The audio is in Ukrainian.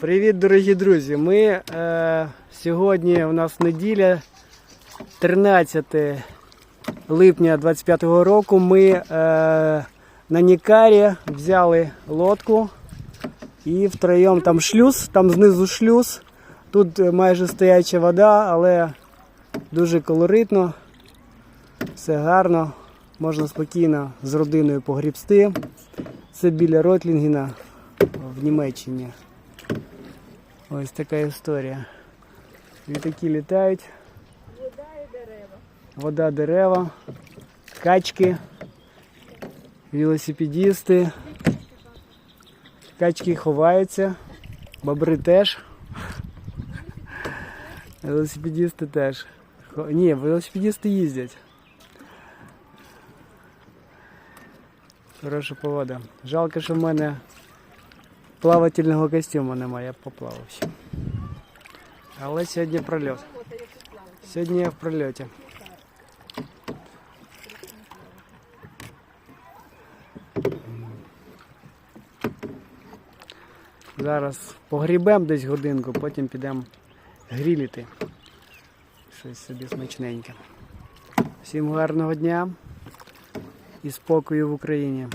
Привіт, дорогі друзі! Ми е, сьогодні у нас неділя, 13 липня 25-го року. Ми е, на Нікарі взяли лодку і втроєм там шлюз, там знизу шлюз. Тут е, майже стояча вода, але дуже колоритно, все гарно. Можна спокійно з родиною погрібсти. Це біля Ротлінгена в Німеччині. Ось така історія. Літаки літають. Вода і дерева. Вода, дерева, качки, велосипедісти. Качки ховаються, бобри теж. Велосипедісти теж. Хо- Ні, велосипедісти їздять. Хороша погода. Жалко, що в мене плавательного костюму немає, поплавав ще. Але сьогодні прольот. Сьогодні я в прольоті. Зараз погрібемо десь годинку, потім підемо гріліти. Щось собі смачненьке. Всім гарного дня і спокою в Україні.